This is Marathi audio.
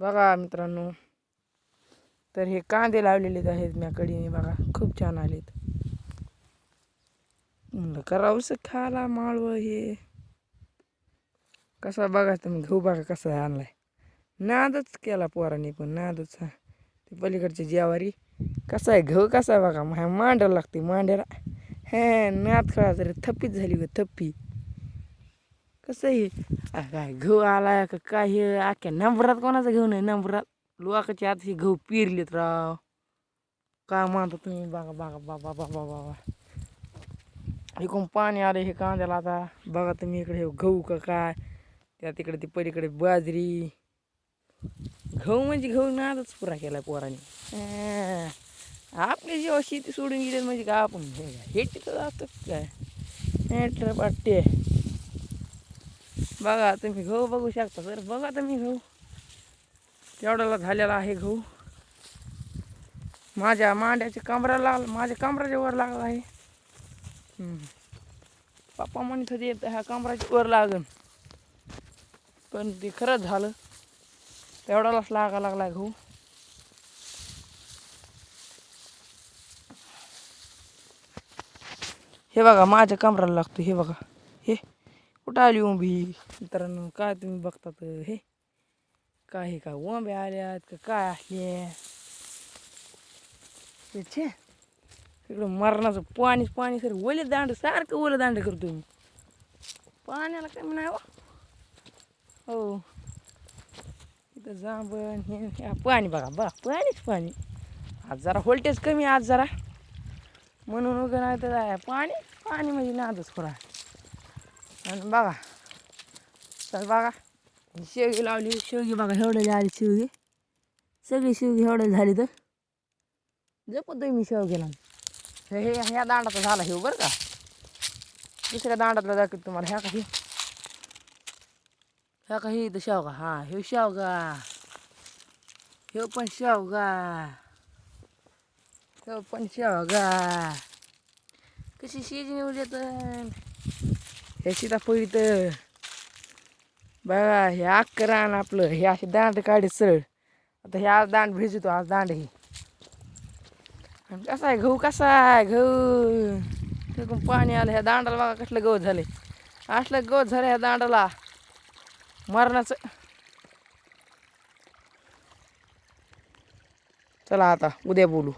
बघा मित्रांनो तर हे कांदे लावलेले आहेत म्याकडीने बघा खूप छान आलेत. म्हणलं करावंसं खायला माळवं हे. कसा बघा तुम्ही घेऊ बघा कसा आणलाय. नादच केला पोरांनी पण नादच. हा. ते पलीकडची जेवारी कसा आहे घेऊ कसा आहे बघा. मा- मांडायला लागते मांड्याला. हे नाद खळा तरी थप्पीच झाली ग थप्पी. कसं आहे काय गहू आलाय का काय हे? अख्ख्या नंबरात कोणाचा घेऊ नये नंबरात लोकांची आता हे गहू पिरलेत राव. काय म्हणता तुम्ही? बघा बघा बाबा बाबा बाबा इकडून पाणी आलं हे कांद्याला आता. बघा तुम्ही इकडे हे गहू का काय? त्या तिकडे ती पलीकडे बाजरी. गहू म्हणजे गहू नादच पुरा केला पोराने. आपले आपली जेव्हा शेती सोडून गेली म्हणजे का आपण हे तिथं जातो काय? हेटर पाट्टे. बघा तुम्ही गहू बघू शकता. सर बघा तुम्ही गहू केवढ्याला झालेला आहे गहू. माझ्या मांड्याच्या कमराला माझ्या कमराच्या वर लागला आहे. पप्पा म्हणत होते ह्या कमराच्या वर लागन. पण ते खरंच झालं. तेवढ्यालाच लागा लागला गहू. हे बघा माझ्या कमराला लागतो हे बघा. हे. कुठं आली उभी? मित्रांनो काय तुम्ही बघतात हे? काय हे काय ओंब्या आल्यात का काय आले हे छे इकडं मरणाचं पाणी पाणी सर ओले दांड सारखं ओले दांड करतो मी. पाण्याला कमी नाही हो. हो इथं जांबण हे पाणी बघा बघा पाणीच पाणी. आज जरा व्होल्टेज कमी आज जरा. म्हणून उगं नाही तर पाणी पाणी म्हणजे नादच खरा आणि बघा चल बघा शेवगी लावली शेवगी बघा एवढे आली शेवगी सगळी शेवगी एवढे झाली तर जपतोय मी शेवगीला हे हे ह्या दांडाचा झाला हे बरं का दुसऱ्या दांडातला दाखवतो तुम्हाला ह्या काही ह्या काही इथं शेवगा हां हे शेवगा हे पण शेवगा हे पण शेवगा कशी शिजणी उद्यात हे सीताफळ इथं बघा हे अख्खं रान आपलं हे असे दांड काढे सरळ. आता हे आज दांड भिजतो आज दांड हे. आणि कसा आहे गहू कसा आहे गहू? तिकडून पाणी आलं ह्या दांडाला बघा कसलं गवत झाले असलं गवत झालं ह्या दांडाला. मरणाचं. चला आता उद्या बोलू.